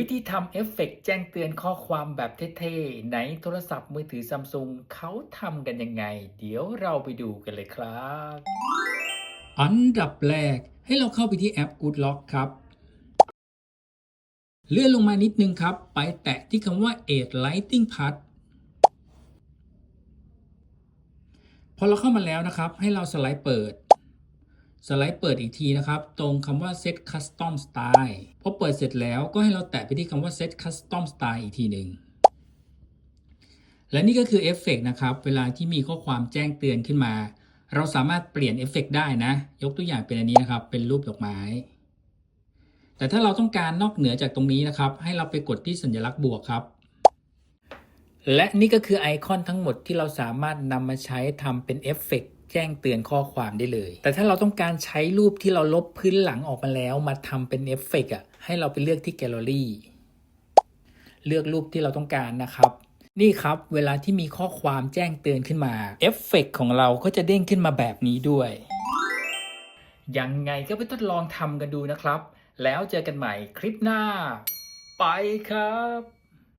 วิธีทำเอฟเฟกต์แจ้งเตือนข้อความแบบเท่ๆในโทรศัพท์มือถือซัมซุงเขาทำกันยังไง เดี๋ยวเราไปดูกันเลยครับ อันดับแรกให้เราเข้าไปที่แอป Good Lock ครับ เลื่อนลงมานิดนึงครับ ไปแตะที่คำว่า Aid Lighting Pad พอเราเข้ามาแล้วนะครับ ให้เราสไลด์เปิด สไลด์เปิดอีกทีนะครับ ตรงคำว่า set custom style พอเปิดเสร็จแล้วก็ให้เราแตะไปที่คำว่า set custom style อีกทีหนึ่งและนี่ก็คือเอฟเฟกต์นะครับ เวลาที่มีข้อความแจ้งเตือนขึ้นมา เราสามารถเปลี่ยนเอฟเฟกต์ได้นะ ยกตัวอย่างเป็นอันนี้นะครับ เป็นรูปดอกไม้ แต่ถ้าเราต้องการนอกเหนือจากตรงนี้นะครับ ให้เราไปกดที่สัญลักษณ์บวกครับ และนี่ก็คือไอคอนทั้งหมดที่เราสามารถนำมาใช้ทำเป็นเอฟเฟกต์ แจ้งเตือนข้อความได้เลย แต่ถ้าเราต้องการใช้รูปที่เราลบพื้นหลังออกมาแล้ว มาทำเป็นเอฟเฟกต์อะให้เราไปเลือกที่แกลเลอรี่เลือกรูปที่เราต้องการนะครับ นี่ครับเวลาที่มีข้อความแจ้งเตือนขึ้นมาเอฟเฟกต์ของเราก็จะเด้งขึ้นมาแบบนี้ด้วย ยังไงก็ไปทดลองทำกันดูนะครับ แล้วเจอกันใหม่คลิปหน้า ไปครับ